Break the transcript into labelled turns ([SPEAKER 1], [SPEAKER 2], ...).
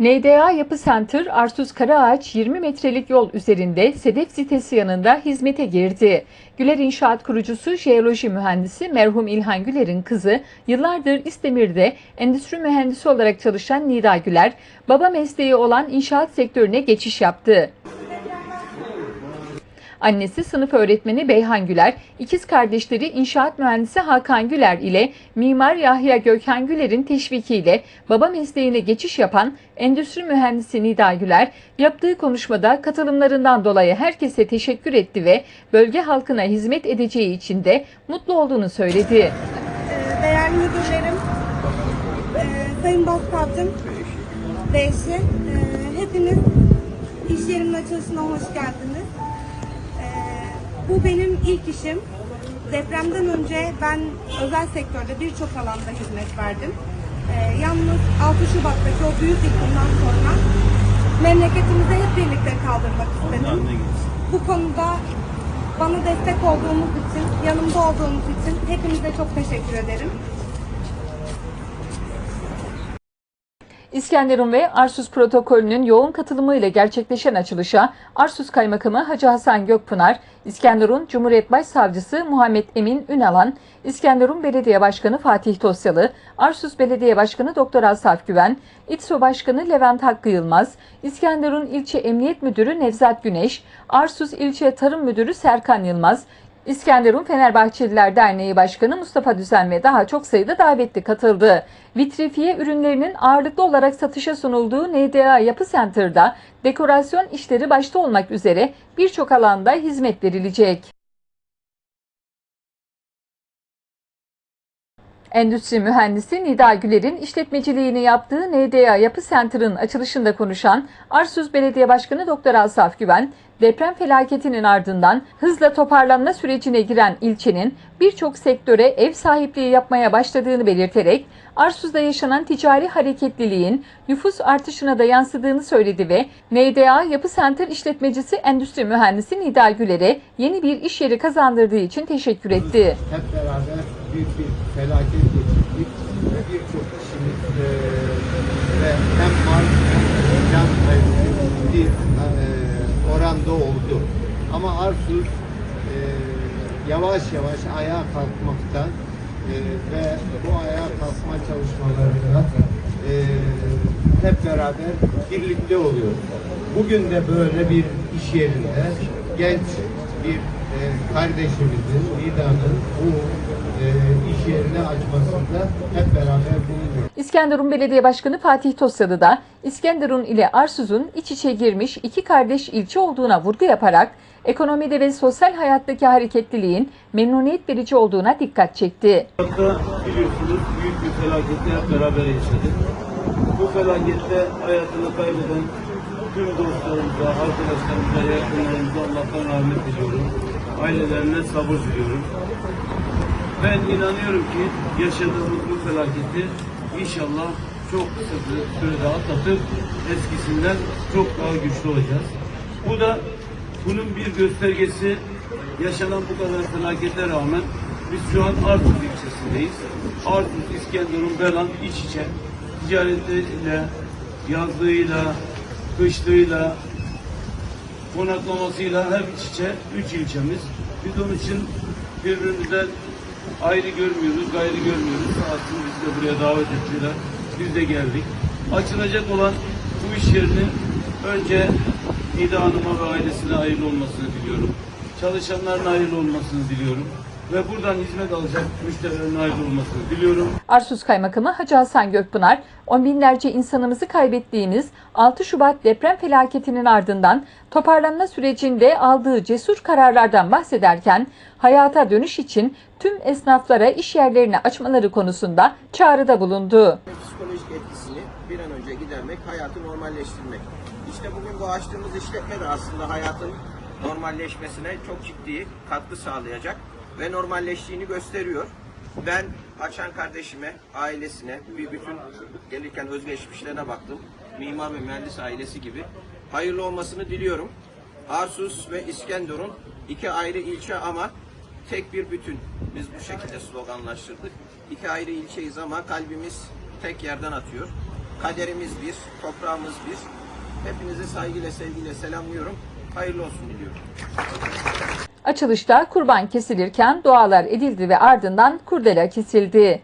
[SPEAKER 1] NDA Yapı Center Arsuz Karaağaç 20 metrelik yol üzerinde Sedef sitesi yanında hizmete girdi. Güler İnşaat kurucusu jeoloji mühendisi merhum İlhan Güler'in kızı yıllardır İstemir'de endüstri mühendisi olarak çalışan Nida Güler, baba mesleği olan inşaat sektörüne geçiş yaptı. Annesi sınıf öğretmeni Beyhan Güler, ikiz kardeşleri inşaat mühendisi Hakan Güler ile mimar Yahya Gökhan Güler'in teşvikiyle baba mesleğine geçiş yapan endüstri mühendisi Nida Güler, yaptığı konuşmada katılımlarından dolayı herkese teşekkür etti ve bölge halkına hizmet edeceği için de mutlu olduğunu söyledi.
[SPEAKER 2] Ee, değerli müdürlerim, e, Sayın Başsavcım ve eşi, e, hepiniz iş yerimin açılışına hoş geldiniz. Bu benim ilk işim. Depremden önce ben özel sektörde birçok alanda hizmet verdim. E, yalnız 6 Şubat'taki o büyük yıkımdan sonra memleketimizi hep birlikte kaldırmak istedim. Bu konuda bana destek olduğunuz için, yanımda olduğunuz için hepinize çok teşekkür ederim.
[SPEAKER 1] İskenderun ve Arsus protokolünün yoğun katılımıyla gerçekleşen açılışa Arsus Kaymakamı Hacı Hasan Gökpınar, İskenderun Cumhuriyet Başsavcısı Muhammed Emin Ünalan, İskenderun Belediye Başkanı Fatih Tosyalı, Arsus Belediye Başkanı Doktor Asaf Güven, İTSO Başkanı Levent Hakkı Yılmaz, İskenderun İlçe Emniyet Müdürü Nevzat Güneş, Arsus İlçe Tarım Müdürü Serkan Yılmaz, İskenderun Fenerbahçeliler Derneği Başkanı Mustafa Düzen ve daha çok sayıda davetli katıldı. Vitrifiye ürünlerinin ağırlıklı olarak satışa sunulduğu NDA Yapı Center'da dekorasyon işleri başta olmak üzere birçok alanda hizmet verilecek. Endüstri mühendisi Nida Güler'in işletmeciliğini yaptığı NDA Yapı Center'ın açılışında konuşan Arsuz Belediye Başkanı Doktor Asaf Güven, deprem felaketinin ardından hızla toparlanma sürecine giren ilçenin birçok sektöre ev sahipliği yapmaya başladığını belirterek Arsuz'da yaşanan ticari hareketliliğin nüfus artışına da yansıdığını söyledi ve NDA Yapı Center işletmecisi endüstri mühendisi Nida Güler'e yeni bir iş yeri kazandırdığı için teşekkür etti.
[SPEAKER 3] hep beraber büyük bir felaket geçirdik ve birçok kişimiz eee ve hem mal hem can kaybı eee, oranda oldu. Ama Arsuz eee, yavaş yavaş ayağa kalkmakta eee, ve bu ayağa kalkma çalışmalarında eee, hep beraber birlikte oluyoruz. Bugün de böyle bir iş yerinde genç bir e, kardeşimizin, Nida'nın bu e, iş yerini açmasında hep beraber bulunuyoruz.
[SPEAKER 1] İskenderun Belediye Başkanı Fatih Tosyalı da İskenderun ile Arsuz'un iç içe girmiş iki kardeş ilçe olduğuna vurgu yaparak ekonomide ve sosyal hayattaki hareketliliğin memnuniyet verici olduğuna dikkat çekti.
[SPEAKER 4] Hatta biliyorsunuz büyük bir felaketi hep beraber yaşadık. Bu felakette hayatını kaybeden tüm dostlarımıza, arkadaşlarımıza, yakınlarımıza Allah'tan rahmet diliyorum. Ailelerine sabır diliyorum. Ben inanıyorum ki yaşadığımız bu felaketi inşallah çok kısa bir sürede atlatıp eskisinden çok daha güçlü olacağız. Bu da bunun bir göstergesi yaşanan bu kadar felakete rağmen biz şu an Artuz ilçesindeyiz. Artuz, İskenderun, Belan iç içe. Ticaretiyle, yazlığıyla, kışlığıyla, konaklamasıyla hep iç içe üç ilçemiz. Biz onun için birbirimizden ayrı görmüyoruz, gayrı görmüyoruz. Aslında bizi de buraya davet ettiler. Biz de geldik. Açılacak olan bu iş yerinin önce Nida Hanım'a ve ailesine hayırlı olmasını diliyorum. Çalışanların hayırlı olmasını diliyorum. Ve buradan hizmet alacak müşterilerin hayırlı olmasını diliyorum.
[SPEAKER 1] Arsuz Kaymakamı Hacı Hasan Gökpınar, on binlerce insanımızı kaybettiğimiz 6 Şubat deprem felaketinin ardından toparlanma sürecinde aldığı cesur kararlardan bahsederken hayata dönüş için tüm esnaflara iş yerlerini açmaları konusunda çağrıda bulundu.
[SPEAKER 5] psikolojik etkisini bir an önce gidermek, hayatı normalleştirmek. İşte bugün bu açtığımız işletme de aslında hayatın normalleşmesine çok ciddi katkı sağlayacak ve normalleştiğini gösteriyor. Ben açan kardeşime, ailesine, bir bütün gelirken özgeçmişlerine baktım. Mimar ve mühendis ailesi gibi. Hayırlı olmasını diliyorum. Arsus ve İskenderun iki ayrı ilçe ama tek bir bütün. Biz bu şekilde sloganlaştırdık. İki ayrı ilçeyiz ama kalbimiz tek yerden atıyor. Kaderimiz bir, toprağımız bir. Hepinizi saygıyla, sevgiyle selamlıyorum. Hayırlı olsun diliyorum.
[SPEAKER 1] Açılışta kurban kesilirken dualar edildi ve ardından kurdele kesildi.